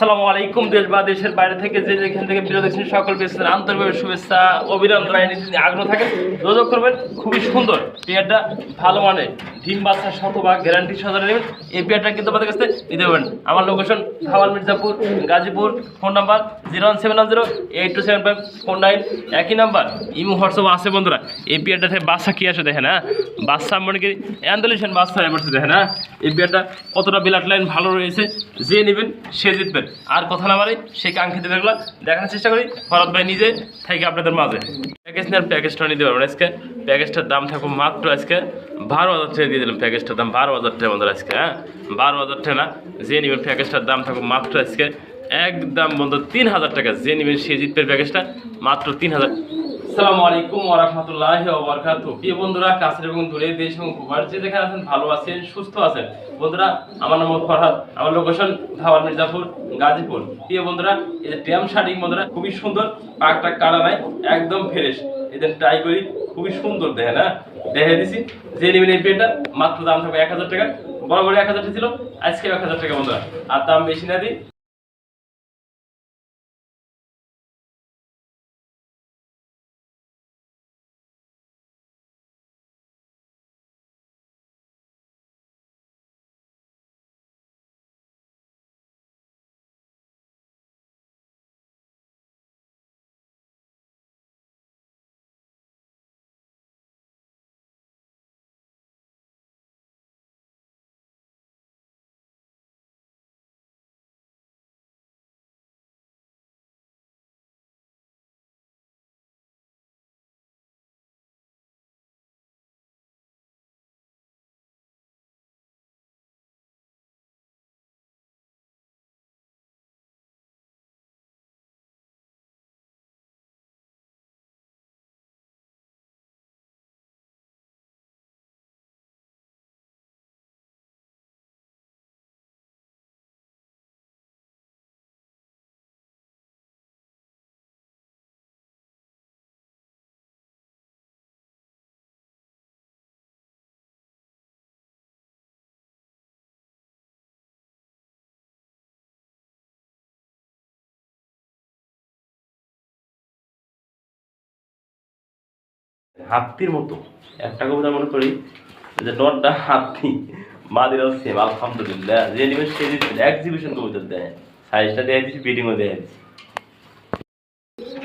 আসসালামু আলাইকুম, দেশ বা দেশের বাইরে থেকে যে যেখান থেকে বিরোধ দেখছেন সকল পেয়েছেন আন্তরিকভাবে শুভেচ্ছা, অবিরাম রায়নীতি নিয়ে আগ্রহ থাকেন যোগাযোগ করবেন। খুবই সুন্দর পেয়ারটা, ভালো মানে ডিম বাচ্চা শতভাগ গ্যারান্টি সহকারে নেবেন। এই পেয়ারটা কিন্তু আমাদের কাছে নিতে পারবেন। আমার location Dhawal Mirzapur, Gazipur phone number zero one seven one zero eight two seven five four nine একই নাম্বার ইমো, হোয়াটসঅ্যাপ আছে বন্ধুরা। এই পেয়ারটা থেকে বাচ্চা কি আসে দেখেন হ্যাঁ? বাচ্চা মনে করি অ্যান্ডোলেশন বাচ্চা এবার দেখেন হ্যাঁ? এই পেয়ারটা কতটা বিলাট লাইন ভালো রয়েছে, যে নেবেন, সে জিতবেন। আর কথা না বাড়ি, সেই কাঙ্ক্ষিত ব্যাগগুলো দেখানোর চেষ্টা করি। ফরত ভাই নিজে থেকে আপনাদের মাঝে। প্যাকেজ নেওয়ার প্যাকেজটা নিতে পারবেন আজকে। প্যাকেজটার দাম থাকবে মাত্র আজকে বারো হাজার টাকা দিয়ে দিলাম প্যাকেজটার দাম। বারো হাজার টাকা আমাদের আজকে হ্যাঁ? বারো হাজার টাকা না, যে নেবেন প্যাকেজটার দাম থাকবে মাত্র আজকে একদম বন্ধু, তিন হাজার টাকা। যে নেবেন সে জিতবে প্যাকেজটা মাত্র তিন হাজার আসসালামু আলাইকুম প্রিয় বন্ধুরা, কাছের এবং দেশ এবং যে আছেন, ভালো আছেন, সুস্থ আছেন। বন্ধুরা, আমার নাম ফরহাদ। আমার লোকেশন ধাওয়াল মির্জাপুর, গাজীপুর। প্রিয় বন্ধুরা ট্যাম বন্ধুরা, খুবই সুন্দর। পাকটা কালা নাই, একদম ফ্রেশ এদের ট্রাই করি, খুবই সুন্দর দেখে না দেখে দিছি। যে নেবেন এই পেটা মাত্র দাম থাকবে এক হাজার টাকা। বরাবর এক হাজার ছিল আজকে এক হাজার টাকা, বন্ধুরা। আর দাম বেশি না দিই। হাতির মতো। একটা কবিতা মনে করি যে নটটা হাতি মাদিরাও সেম আলহামদুলিল্লাহ। যে নিবেশ সে এক্সিবিশন কবিতা দেয়। সাইজটা দেয় দিচ্ছি বিডিংও দেয় দিচ্ছি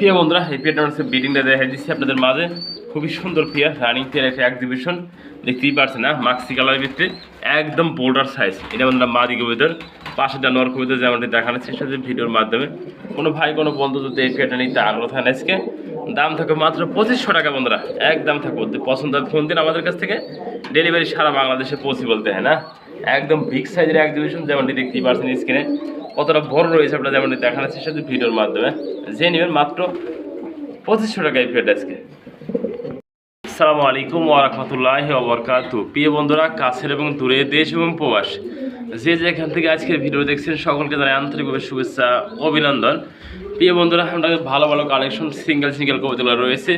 প্রিয় বন্ধুরা, এই পেয়ারটা হচ্ছে বিডিংটা দেখা দিচ্ছি আপনাদের মাঝে। খুবই সুন্দর পেয়ার রানিং পেয়ার একটা এক্সিবিশন দেখতেই পারছেন না মাক্সি কালারের ভিতরে একদম বোল্ডার সাইজ এটা বন্ধুরা মাদি কবিতার, পাশে দেওয়া নর কবিতা যেমনটি দেখানোর চেষ্টা ভিডিওর মাধ্যমে। কোনো ভাই, কোনো বন্ধু যদি এই পেয়ারটা নিতে আগ্রহ থাকে আজকে, দাম থাকবে মাত্র পঁচিশশো টাকা বন্ধুরা। একদম থাকবে পছন্দ হয় ফোন দিন আমাদের কাছ থেকে। ডেলিভারি সারা বাংলাদেশে পসিবল দেয় না? একদম বিগ সাইজের এক্সিবিশন যেমনটি দেখতেই পারছেন স্ক্রিনে কতটা বড় রয়েছে আপনারা যেমন দেখানোর চেষ্টা করছি ভিডিওর মাধ্যমে। যে নেবেন মাত্র পঁচিশশো টাকা এই পেয়ারটা আজকে। আসসালামু আলাইকুম ওরহমতুল্লাহ ওবরকাতু প্রিয় বন্ধুরা, কাছের এবং দূরে দেশ এবং প্রবাস, যে যেখান থেকে আজকের ভিডিও দেখছেন, সকলকে জানাই আন্তরিকভাবে শুভেচ্ছা, অভিনন্দন। প্রিয় বন্ধুরা, আমরা ভালো ভালো কালেকশন সিঙ্গেল সিঙ্গেল কবিতাগুলো রয়েছে,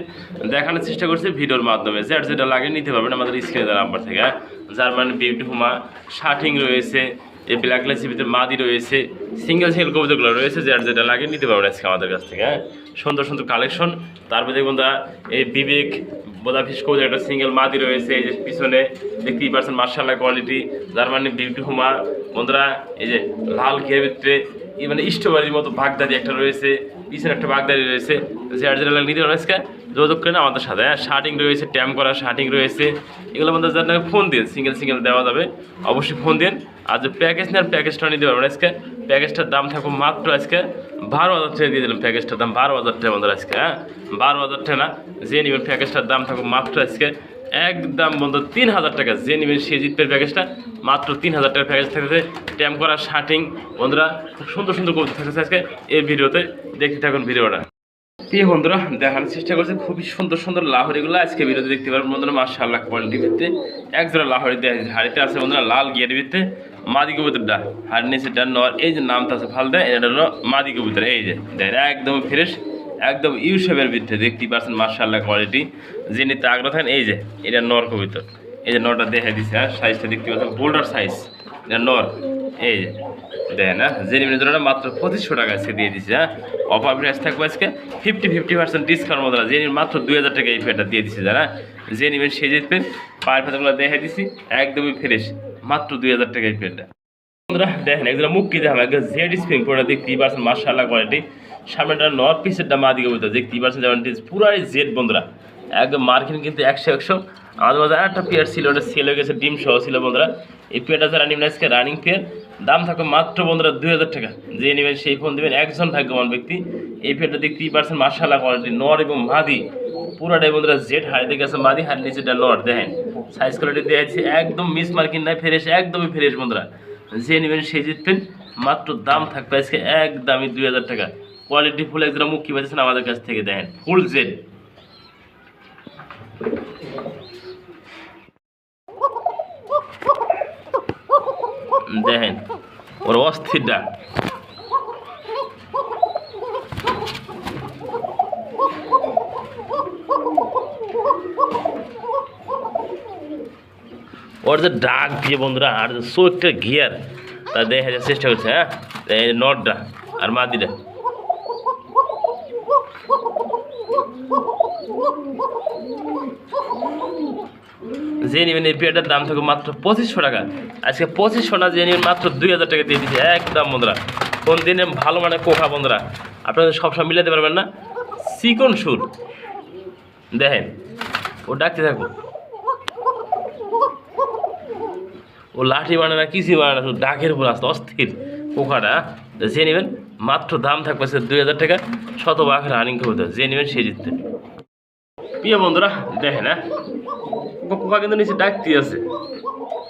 দেখানোর চেষ্টা করছি ভিডিওর মাধ্যমে। যেটা যেটা লাগে, নিতে পারবেন আমাদের স্ক্রিনে নাম্বার থেকে। জার্মান বিউটি হুমা শার্টিং রয়েছে এই ব্ল্যাক লাইসের ভিতরে মাদি রয়েছে সিঙ্গেল সিঙ্গেল কবিতাগুলো রয়েছে যেটা যেটা লাগে নিতে পারবেন আজকে আমাদের কাছ থেকে হ্যাঁ? সুন্দর সুন্দর কালেকশন তারপরে দেখুন দা এই বিবেক বোদাফিস কবিতার একটা সিঙ্গেল মাদি রয়েছে, এই যে পিছনে দেখতেই পারছেন মার্শাল্লাহ কোয়ালিটি জার্মানি বিউটি হুমা। বন্ধুরা, এই যে লাল ঘের ভিতরে এই মানে স্ট্রবেরির মতো বাগদাদি একটা রয়েছে, পিছনে একটা বাগদাদি রয়েছে যেটা যেটা লাগে নিতে পারবেন আজকে, যোগাযোগ করেন আমাদের সাথে হ্যাঁ? শার্টিং রয়েছে ট্যাম করা শার্টিং রয়েছে। এগুলো আমাদের যার ফোন দিন সিঙ্গেল সিঙ্গেল দেওয়া যাবে, অবশ্যই ফোন দিন। আর যে প্যাকেজ নেন প্যাকেজটা নিতে পারবেন। আজকে প্যাকেজটার দাম থাকবে মাত্র আজকে বারো হাজার টাকা দিয়ে দিলাম প্যাকেজটার দাম, বারো হাজার টাকা আমাদের আজকে হ্যাঁ? বারো হাজার টাকা না, যে নেবেন প্যাকেজটার দাম থাকবে মাত্র আজকে একদম বন্ধু তিন হাজার টাকা। যে নেবেন সে জিতবে প্যাকেজটা মাত্র তিন হাজার টাকার প্যাকেজ থাকছে ট্যাম করা শার্টিং বন্ধুরা, খুব সুন্দর সুন্দর করতে থাকছে আজকে। এই ভিডিওতে দেখতে থাকুন ভিডিওটা। প্রিয় বন্ধুরা, দেখানোর চেষ্টা করছে। খুবই সুন্দর সুন্দর লাহরিগুলো আজকে ভিডিওতে দেখতে পারবেন বন্ধুরা। মার্শাল্লাহ কোয়ালিটির ভিত্তিতে এক জোড়া লাহরি হাড়িতে আছে বন্ধুরা, লাল গিয়ার ভিত্তিতে মাদি কবুতরটা। হাড়ি নিচে ডান নর। এই যে নামটা আছে ফাল দেয় এটা হলো মাদি কবুতর। এই যে দেয় একদম ফ্রেশ একদম ইউ শেপের ভিত্তিতে দেখতেই পাচ্ছেন মার্শাল্লাহ কোয়ালিটি যে নিতে আগ্রহ থাকেন, এই যে, এটা নর কবুতর। এই যে নরটা দেখে দিচ্ছে হ্যাঁ সাইজটা দেখতে পাচ্ছেন বোল্ডার সাইজ এটা নর। এই যে দেখেন হ্যাঁ জন্য মাত্র পঁচিশশো টাকা আজকে দিয়ে দিচ্ছে হ্যাঁ? অফার প্রাইস থাকবে আজকে ফিফটি ফিফটি পার্সেন্ট ডিসকাউন্ট মতো জেনির মাত্র দুই হাজার টাকা এই ফেটা দিয়ে দিচ্ছে যারা জেনিমের সেই জিতবেন পায়ের ফেটাগুলো দেখে দিছি, একদমই ফ্রেশ মাত্র দুই হাজার টাকা এই ফেটা বন্ধুরা, দেখেন একজন মুক্তি দেখাম একদম জেড স্প্রিং পুরোটা দেখতেই পারছেন মার্শাল্লাহ কোয়ালিটি সামনেটা নর্থ পিসেরটা মা দিকে বলতে দেখতেই পারছেন যেমন পুরাই জেড বন্ধুরা। একদম মার্কিন কিন্তু একশো একশো। আমাদের মাঝে আর একটা পেয়ার ছিল, ওটা সেল হয়ে গেছে, ডিম সহ ছিল, বন্ধুরা। এই পেয়ারটা যারা নিবেন আজকে রানিং পেয়ার দাম থাকবে মাত্র বন্ধুরা দুই হাজার টাকা। যে নেবেন সেই ফোন দেবেন একজন ভাগ্যবান ব্যক্তি। এই পেয়ারটা দেখতেই পারছেন মার্শাল্লাহ কোয়ালিটি নর এবং মাদি। পুরাটাই বন্ধুরা জেড হাইতে গেছে মাদি হার নিচেটা নর, দেখেন। সাইজ কোয়ালিটি আছে, একদম মিস মার্কিন নাই ফ্রেশ একদমই ফ্রেশ বন্ধুরা। যে নেবেন সেই জিতবেন মাত্র দাম থাকবে আজকে একদমই দুই হাজার টাকা। কোয়ালিটি ফুল একদম কি পাচ্ছেন আমাদের কাছ থেকে দেখেন ফুল জেড দেখেন ওর অস্থির ডাক ওর যে ডাক দিয়ে বন্ধুরা আর যে চোখটা ঘিয়ার তা দেখা যাওয়ার চেষ্টা করছে হ্যাঁ এই নটটা আর মাদিটা যে নেবেন এই পেয়ারটার দাম থাকবে মাত্র পঁচিশশো টাকা। আজকে পঁচিশশো না যে নেবেন মাত্র দুই হাজার টাকা দিয়ে দিচ্ছে একদম বন্ধুরা, কোন দিনে ভালো মানে কোখা বন্ধুরা আপনারা সবসময় মিলাতে পারবেন না। চিকন সুর। দেখেন, ও ডাকতে থাকব ও লাঠি মানে না, কিছুই মানে না ডাকের উপর আসতে, অস্থির পোকাটা যে নেবেন মাত্র দাম থাকবে সে দুই হাজার টাকা। শত বাঘ রানিং করতে যে নেবেন সে জিততে প্রিয় বন্ধুরা, দেখেন হ্যাঁ? পোকা কিন্তু নিচে ডাকতে আছে।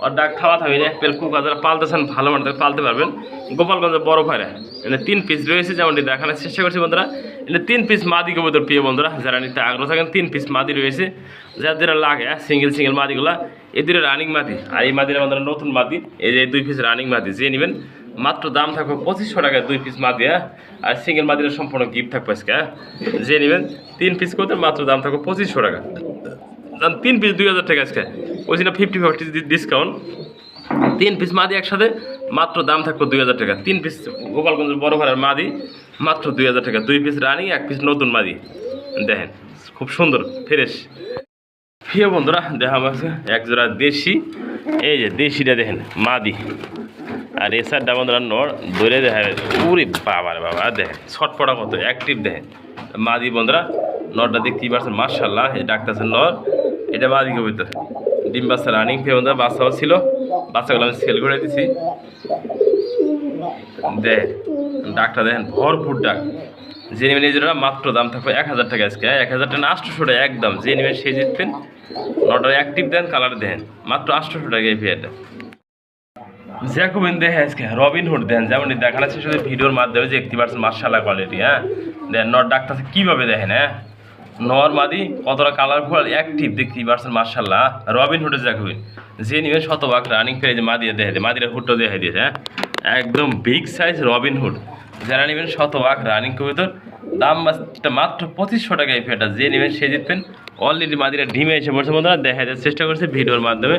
আর ডাক খাওয়া থাকবে এক পেল পোকা যারা পালতেছেন, ভালো মানে পালতে পারবেন। গোপালগঞ্জে বড় ভাইরা, এনে তিন পিস রয়েছে যেমনটি দেখানোর চেষ্টা করছি বন্ধুরা। এখানে তিন পিস মাদি কবুতর, প্রিয় বন্ধুরা, যারা নিতে আগ্রহ থাকেন, তিন পিস মাদি রয়েছে যারা যেটা লাগে সিঙ্গেল সিঙ্গেল মাদিগুলা। এই রানিং মাদি, আর এই মাদির আমাদের নতুন মাদি, এই যে দুই পিস রানিং মাদি, যে নেবেন, মাত্র দাম থাকবে পঁচিশশো টাকায় দুই পিস মাদি হ্যাঁ। আর সিঙ্গেল মাদির সম্পূর্ণ গিফট থাকবে আজকে হ্যাঁ। যে নেবেন, তিন পিস করতে মাত্র দাম থাকবে পঁচিশশো টাকা। দাম তিন পিস দুই হাজার টাকা আজকে। ওই জন্য ফিফটি ফিফটি ডিসকাউন্ট তিন পিস মাদি একসাথে, মাত্র দাম থাকবে দুই হাজার টাকা। তিন পিস গোপালগঞ্জের বড় ঘরের মাদি, মাত্র দুই হাজার টাকা। দুই পিস রানিং, এক পিস নতুন মাদি। দেখেন, খুব সুন্দর ফ্রেশ প্রিয় বন্ধুরা, দেখা আছে এক জোড়া দেশি। এই যে দেশিটা দেখেন, মাদি। আর এসারটা বন্ধুরা নর, ধরে দেখা পুরি বাবা রে বাবা দেখেন, ছটপটা কত অ্যাক্টিভ দেখেন। মাদি বন্ধুরা, নরটা দেখতেই পারছেন মার্শাল্লাহ ডাক্তার নর। এটা মাদি কবিতা ডিম বাচ্চা রানিং বন্ধুরা বাচ্চাও ছিল। বাচ্চাগুলো আমি সেল করে দিছি। দে, ডাকটা দেখেন, ভরপুর ডাক। যে নেবেন এই মাত্র দাম থাকবে এক হাজার টাকা আজকে। এক হাজার টাকা আটশোশো টাকা একদম। যে নেবেন সে জিতবেন নটার অ্যাক্টিভ দেন কালার দেন। মাত্র আটশোশো টাকা এই পেয়ারটা জ্যাকোবিন দেখে আজকে রবিন হুড দেন। যেমন দেখানো আছে ভিডিওর মাধ্যমে যে দেখতে পাচ্ছেন মার্শাল্লাহ কোয়ালিটি হ্যাঁ? দেন নট ডাক্তার কীভাবে দেখেন হ্যাঁ? নর মাদি কতটা কালারফুল অ্যাক্টিভ দেখতেই পারছেন মার্শাল্লাহ রবিন হুডে জ্যাকোবিন যে নিবেন শতভাগ রানিং পেয়ে যে মাদিয়ে দেখে দিয়ে মাদিরা হুডটা দেখে দিয়েছে হ্যাঁ? একদম বিগ সাইজ রবিন হুড। যারা নেবেন শতভাগ রানিং কবিতর, দাম মাত্র পঁচিশশো টাকা এই ফেটা যে নেবেন সে জিতবেন। অলরেডি মাদিরা ডিমে এসে পড়ছে বন্ধুরা, দেখা যাওয়ার চেষ্টা করছে ভিডিওর মাধ্যমে,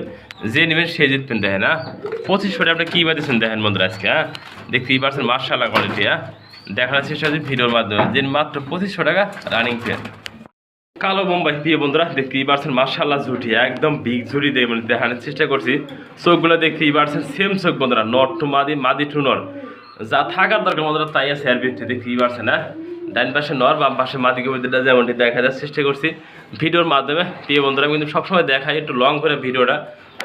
যে নেবেন সে জিতবেন, দেখেন হ্যাঁ? পঁচিশশো টাকা আপনি কী বাদিয়েছেন দেখেন বন্ধুরা আজকে হ্যাঁ? দেখতেই পারছেন মার্শাল্লাহ কোয়ালিটি হ্যাঁ? দেখার চেষ্টা করছি ভিডিওর মাধ্যমে, যে মাত্র পঁচিশশো টাকা রানিং ফেয়ার কালো বোম্বাই। প্রিয় বন্ধুরা দেখতেই পারছেন মার্শাল্লাহ ঝুটি একদম বিগ ঝুটি দিয়ে মানে দেখানোর চেষ্টা করছি। চোখগুলো দেখতেই পারছেন সেম চোখ বন্ধুরা নট টু মাদি মাদি টু নট যা থাকার দরকার বন্ধুরা, তাই আছে আর বিটি দেখতেই পারছেন না? ডান পাশে নর, বাম পাশে মাদি কবিতাটা যেমনটি দেখা যাওয়ার চেষ্টা করছি ভিডিওর মাধ্যমে। প্রিয় বন্ধুরা, আমি কিন্তু সবসময় দেখাই একটু লং করে ভিডিওটা।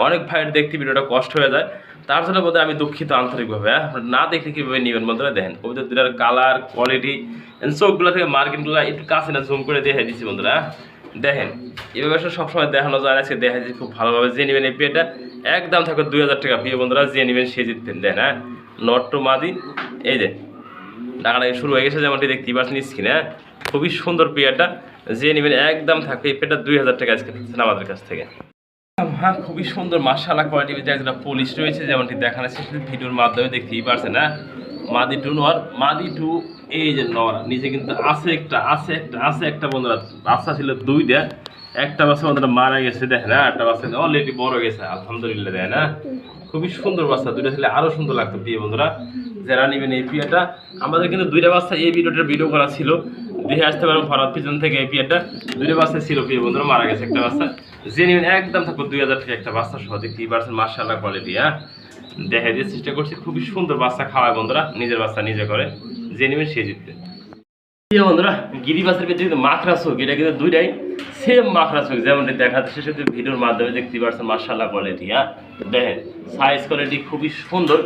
অনেক ভাইয়ের দেখতে ভিডিওটা কষ্ট হয়ে যায়। তার জন্য বোধহয় আমি দুঃখিত আন্তরিকভাবে হ্যাঁ? না দেখলে কীভাবে নেবেন বন্ধুরা? দেখেন কবিতা দুটার কালার কোয়ালিটি চোখগুলো থেকে মার্কেটগুলো একটু কাছে না জুম করে দেখে দিচ্ছি বন্ধুরা হ্যাঁ? দেখেন এভাবে সবসময় দেখানো যায়, আজকে দেখা যাচ্ছে খুব ভালোভাবে। যে নেবেন এই পেটা একদম থাকবে দুই হাজার টাকা। প্রিয় বন্ধুরা, যে নেবেন সে জিতবেন। দেন হ্যাঁ? নট টু মাদি, এই যে ডাকাডাকি শুরু হয়ে গেছে, যেমনটি দেখতেই পাচ্ছেন স্ক্রিনে হ্যাঁ খুবই সুন্দর পেয়ারটা যে নেবেন একদম থাকবে এই পেটা দুই হাজার টাকা আজকে আমাদের কাছ থেকে। হ্যাঁ খুবই সুন্দর মার্শাল্লাহ কোয়ালিটির যে একটা পুলিশ রয়েছে, যেমনটি দেখানো যাচ্ছে ভিডিওর মাধ্যমে দেখতেই পারছেন না মাদি টু নর, মাদি টু এই যে নর, নিচে কিন্তু আছে একটা আছে একটা আছে একটা বন্ধুরা, বাচ্চা ছিল দুইটা। একটা বাচ্চা বন্ধুরা মারা গেছে, দেখেন হ্যাঁ? একটা বাচ্চা অলরেডি বড় গেছে, আলহামদুলিল্লাহ দেখেন হ্যাঁ খুবই সুন্দর বাচ্চা, দুইটা ছেলে আরও সুন্দর লাগতো, প্রিয় বন্ধুরা। যারা নেবেন এই পিয়াটা আমাদের কিন্তু দুইটা বাচ্চা এই ভিডিওটার ভিডিও করা ছিল। দেখে আসতে পারেন ফরাত পিছন থেকে এই পিয়াটা দুইটা বাচ্চা ছিল, প্রিয় বন্ধুরা, মারা গেছে একটা বাচ্চা। যে নেবেন একদম থাকব দুই হাজার টাকা একটা বাচ্চা সহ, দেখতেই পারছেন মার্শাল্লাহ কোয়ালিটি হ্যাঁ? দেখা দিয়ে চেষ্টা করছি, খুবই সুন্দর বাচ্চা খাওয়ায় বন্ধুরা, নিজের বাচ্চা নিজে করে। যে নেবেন সে জিতবে। বন্ধুরা, গিরিবাসের ভিতরে কিন্তু মাখরা চোখ এটা কিন্তু দুইটাই। সেম মাখরা চোখ যেমন দেখা যাচ্ছে সেটা ভিডিওর মাধ্যমে দেখতে পাচ্ছেন মার্শাল্লাহ কোয়ালিটি হ্যাঁ? দেখেন সাইজ কোয়ালিটি খুবই সুন্দর।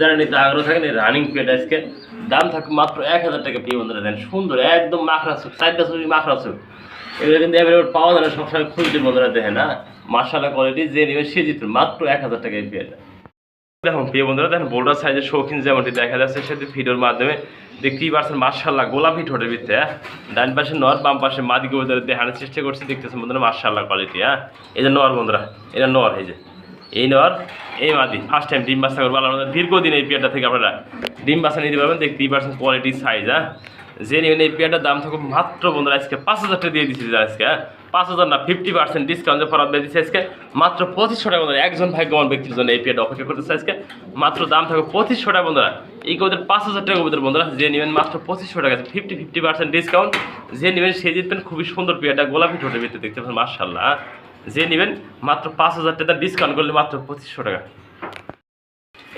যারা নিতে আগ্রহ থাকেন রানিং পেট আজকে দাম থাকবে মাত্র এক হাজার টাকা, প্রিয় বন্ধুরা দেন সুন্দর, একদম মাখরা চোখ চারটা চোখ মাখরা চোখ। এগুলো কিন্তু অ্যাভেলেবল পাওয়া যায় না, সবসময় খুঁজতে বন্ধুরা দেখেন হ্যাঁ? মার্শাল্লাহ কোয়ালিটি যে নেবে, সে জিতবে, মাত্র এক হাজার টাকা এই পেয়ারটা দেখুন, প্রিয় বন্ধুরা, দেখেন বোল্ডার সাইজের শৌখিন যেমনটি দেখা যাচ্ছে, সেটি ভিডিওর মাধ্যমে দেখতেই পারছেন মার্শাল্লাহ গোলাপি ঠোঁটের ভিতরে হ্যাঁ? ডান পাশে নর, বাম পাশে মাদি গোবর দেখানোর চেষ্টা করছি, দেখতেছেন বন্ধুরা মার্শাল্লাহ কোয়ালিটি হ্যাঁ? এই যে নর বন্ধুরা, এটা নর, এই যে, এই নর, এই মাদি ফার্স্ট টাইম ডিম বাসা করব আলাদা দীর্ঘদিন এই পেয়ারটা থেকে আপনারা ডিম বাসা নিতে পারবেন, দেখতেই পারছেন কোয়ালিটি সাইজ হ্যাঁ? যে নেবেন এই পেয়ারটার দাম থাকবে মাত্র বন্ধুরা আজকে পাঁচ হাজার টাকা দিয়ে দিচ্ছি আজকে হ্যাঁ? পাঁচ হাজার না ফিফটি পার্সেন্ট ডিসকাউন্ট ফরাত দিয়ে দিচ্ছে আজকে, মাত্র পঁচিশশো টাকা বন্ধুরা, একজন ভাগ্যবান ব্যক্তির জন্য এই পেয়ারটা অপেক্ষা করতেছে আজকে? মাত্র দাম থাকবে পঁচিশশো টাকা বন্ধুরা। এই কবিতার পাঁচ হাজার টাকা কবিতার বন্ধুরা যে নেবেন মাত্র পঁচিশশো টাকা ফিফটি ফিফটি পার্সেন্ট ডিসকাউন্ট যে নেবেন সে জিতবেন, খুবই সুন্দর পেয়ারটা গোলাপি ঠোঁটের ভিতরে দেখতে পাচ্ছেন মার্শাল্লাহ যে নেবেন মাত্র পাঁচ হাজার টাকা ডিসকাউন্ট করলে মাত্র পঁচিশশো টাকা।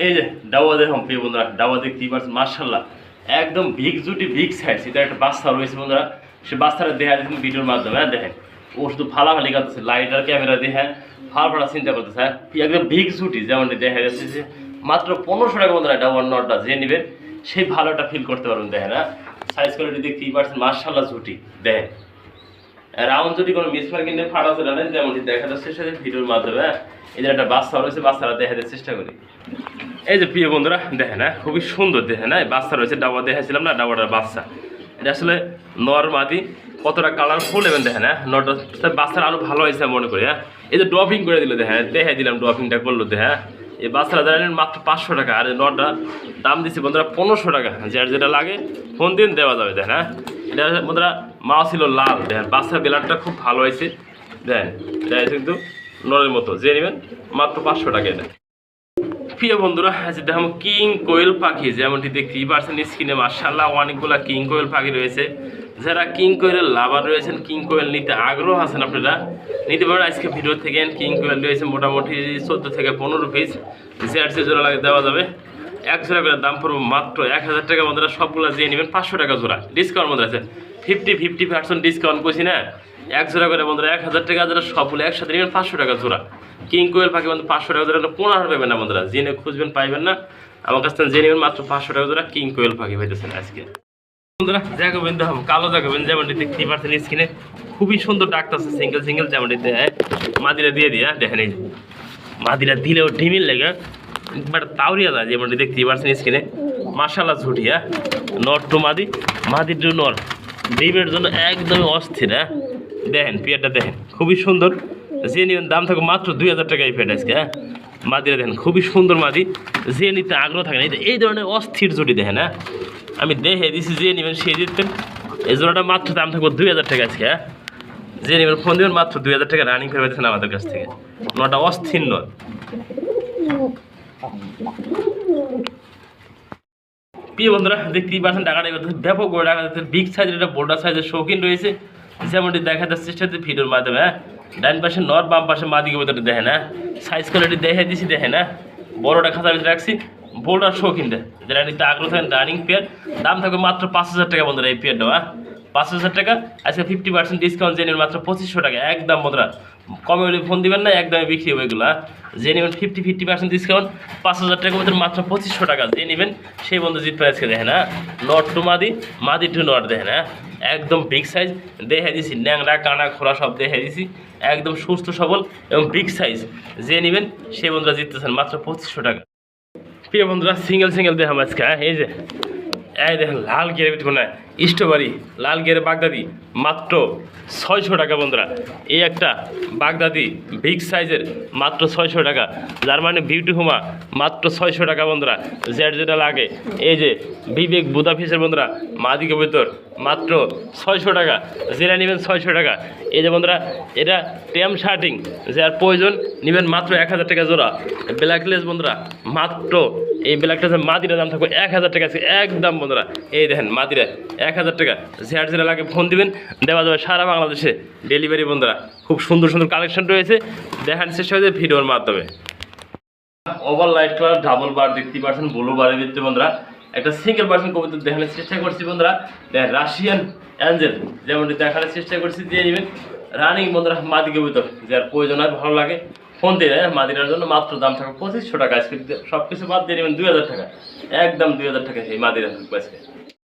এই যে ডাওয়া দেখুন প্রিয় বন্ধুরা ডাওয়া দেখতেই পাচ্ছেন মার্শাল্লাহ একদম ভিক জুটি বিগ সাইজ এটা একটা বাচ্চা রয়েছে বন্ধুরা। সে বাচ্চারা দেখা দিচ্ছেন ভিডিওর মাধ্যমে। হ্যাঁ দেখেন। ও শুধু ফালাফালি করতেছে লাইট আর ক্যামেরা দিয়ে হ্যাঁ ফাড়া চিন্তা করতেছে হ্যাঁ। একদম ভিক জুটি যেমন দেখা যাচ্ছে যে মাত্র পনেরোশো টাকা বন্ধুরা ডাওয়ার নটটা যে নেবেন সেই ভালোটা ফিল করতে পারবেন দেখেন হ্যাঁ। সাইজ কোয়ালিটি দেখতেই পারছেন? মার্শাল্লাহ জুটি, দেখেন। রাউন্ড যদি কোনো মিস মার্কিং নিয়ে ফাটা চলে যেমনটি দেখা যাচ্ছে, সেটা ভিডিওর মাধ্যমে হ্যাঁ। যে একটা বাচ্চা রয়েছে বাচ্চারা দেখাতে চেষ্টা করি। এই যে প্রিয় বন্ধুরা, দেখেন হ্যাঁ খুবই সুন্দর দেখেন হ্যাঁ বাচ্চা রয়েছে, ডাবা দেখাছিলাম না, ডাবাটার বাচ্চা। এটা আসলে নর মাদি, কতটা কালারফুল এবং দেখেন হ্যাঁ নটা বাচ্চারা আরও ভালো হয়েছে মনে করি হ্যাঁ। এই যে ড্রপিং করে দিল, দেখেন দেখে দিলাম ড্রপিংটা করল দেখে হ্যাঁ। এই বাচ্চারা জানেন মাত্র পাঁচশো টাকা, আর নটটা দাম দিচ্ছে বন্ধুরা পনেরোশো টাকা, যার যেটা লাগে ফোন দিন দেওয়া যাবে, দেখেন হ্যাঁ। এটা বন্ধুরা মা ছিল লাল, দেখেন বাচ্চার বেলারটা খুব ভালো হয়েছে, দেখেন, এটা কিন্তু নরের মতো, যে নেবেন, মাত্র পাঁচশো টাকা এটা। প্রিয় বন্ধুরা আজকে দেখো কিং কোয়েল পাখি, যেমনটি দেখতেই পারছেন স্ক্রিনে মার্শাল্লাহ অনেকগুলা কিং কোয়েল পাখি রয়েছে। যারা কিং কোয়েলের লাভার রয়েছেন, কিং কোয়েল নিতে আগ্রহ আছেন আপনারা, নিতে পারেন। আজকে ভিডিও থেকে কিং কোয়েল রয়েছে মোটামুটি চোদ্দ থেকে পনেরো পিস যে জোড়া লাগে দেওয়া যাবে। এক জোড়া করে দাম পড়ব মাত্র এক হাজার টাকা। বন্ধুরা, সবগুলো দিয়ে নেবেন পাঁচশো টাকা জোড়া। ডিসকাউন্ট বন্ধুরা আছে। ফিফটি ফিফটি পার্সেন্ট ডিসকাউন্ট করছি না। এক জোড়া করে বন্ধুরা, এক হাজার টাকা যারা সবগুলো একসাথে নেবেন, পাঁচশো টাকা জোড়া। কিং কোয়েল পাখি বন্ধু পাঁচশো টাকা কোনো হার পাবেন না বন্ধুরা। জেনে খুঁজবেন, পাইবেন না। আমার কাছ থেকে জেনে মাত্র পাঁচশো টাকা জোড়া কিং কোয়েল পাখি পাইতেছেন আজকে। বন্ধুরা দেখাবেন দেখো কালো দেখাবেন যেমনটি দেখতেই পাচ্ছেন স্ক্রিনে। খুবই সুন্দর ডাকতেছে সিঙ্গেল সিঙ্গেল যেমনটি দেয়। মাদিরা দিয়ে দিয়া, দেখেন এই মাদিরা দিলেও ডিমিল লেগে বাট তাওরিয়া যায়, যেমনটি দেখতেই পাচ্ছেন স্ক্রিনে। মার্শাল্লাহ ছুটিয়া নর টু মাদি মাদির টু নর। ডিমের জন্য একদমই অস্থির হ্যাঁ? দেখেন, পেয়ারটা দেখেন, খুবই সুন্দর। যে দাম থাকবে মাত্র দুই হাজার টাকা এই আজকে হ্যাঁ? মাদিরা দেখেন, খুবই সুন্দর মাদি। যে নিতে আগ্রহ থাকেন এই এই ধরনের অস্থির জুটি দেখেন হ্যাঁ? আমি দেখে দিছি যে নেবেন সে দিতেন এই জোড়াটা মাত্র দাম থাকবে দুই হাজার টাকা আজকে হ্যাঁ? যে নেবেন ফোন দেবেন, মাত্র দুই হাজার টাকা রানিং করে পেয়েছেন আমাদের কাছ থেকে। নটা অস্থির নয়। প্রিয় বন্ধুরা, দেখতেই পাচ্ছেন টাকাটা ব্যাপক টাকা বিগ সাইজের একটা বোল্ডার সাইজের শৌখিন রয়েছে। যেমনটি দেখা যাচ্ছে সেটা ভিডিওর মাধ্যমে হ্যাঁ? ডান পাশে নর, বাম পাশে মা দিকে ভিতরে দেখেন হ্যাঁ? সাইজ কোয়ালিটি দেখে দিছি, দেখেন হ্যাঁ? বড়টা খাতার ভিতরে রাখছি বোল্ডার কিনতে। যারা নিতে আগ্রহ থাকেন রানিং পেয়ার দাম থাকবে মাত্র পাঁচ হাজার টাকা বন্ধুরা এই পেয়ারটা হ্যাঁ? পাঁচ হাজার টাকা, আজকে ফিফটি পার্সেন্ট ডিসকাউন্ট জেনে মাত্র পঁচিশশো টাকা একদম বন্ধুরা কমে হলে ফোন দিবেন না একদমই বিক্রি হবে এগুলো। হ্যাঁ? নেবেন ফিফটি ফিফটি পার্সেন্ট ডিসকাউন্ট পাঁচ হাজার টাকার মধ্যে মাত্র পঁচিশশো টাকা। যে নেবেন, সেই বন্ধু জিতবে আজকে দেখেন হ্যাঁ? নট টু মাদি মাদি টু নট দেখেন হ্যাঁ? একদম বিগ সাইজ দেখে দিছি, ন্যাংরা, কানা খোলা সব দেখে দিছি। একদম সুস্থ, সবল এবং বিগ সাইজ যে নেবেন, সেই বন্ধুরা জিততেছেন মাত্র পঁচিশশো টাকা। প্রিয় বন্ধুরা সিঙ্গেল সিঙ্গেল দেখাম আজকে হ্যাঁ? এই যে, এই দেখেন, লাল গিয়ারের ভিতরে না স্ট্রবেরি লাল গিয়ারে বাগদাদি, মাত্র ছয়শো টাকা বন্ধুরা। এই একটা বাগদাদি বিগ সাইজের মাত্র ছয়শো টাকা। যার মানে বিউটি হুমা মাত্র ছয়শো টাকা বন্ধুরা। যেটা যেটা লাগে। এই যে বিবেক বুদাফিসের বন্ধুরা, মাদিকে ভিতর মাত্র ছয়শো টাকা। যেটা নেবেন ছয়শো টাকা। এই যে বন্ধুরা, এটা টেম শার্টিং। যার প্রয়োজন, নেবেন মাত্র এক হাজার টাকা জোড়া। ব্ল্যাকলেস বন্ধুরা, মাত্র এই ব্ল্যাকলেসের মাদিরা দাম থাকবে এক হাজার টাকা। একদম বন্ধুরা, এই দেখেন মাদিরা এক হাজার টাকা। যেটা যেটা লাগে ফোন দিবেন। দেওয়া যাবে সারা বাংলাদেশে ডেলিভারি বন্ধুরা। খুব সুন্দর সুন্দর কালেকশন রয়েছে। দেখার চেষ্টা হয়েছে ভিডিওর মাধ্যমে। ওভার লাইট কালার ডাবল বার দেখতে পাচ্ছেন ব্লু বারের ভিত্তি বন্ধুরা। একটা সিঙ্গেল পার্সেন্ট কবিতা দেখানোর চেষ্টা করছি বন্ধুরা। রাশিয়ান অ্যাঞ্জেল যেমনটি দেখানোর চেষ্টা করছি, দিয়ে নেবেন রানিং বন্ধুরা, মাদি কবিতা। যার প্রয়োজন হয়, ভালো লাগে, ফোন দিয়ে দেয়। মাদিরার জন্য মাত্র দাম থাকবে পঁচিশশো টাকা। আজকে সব কিছু বাদ দিয়ে নেবেন দুই হাজার টাকা। একদম দুই হাজার টাকা এই মাদিরা আজকে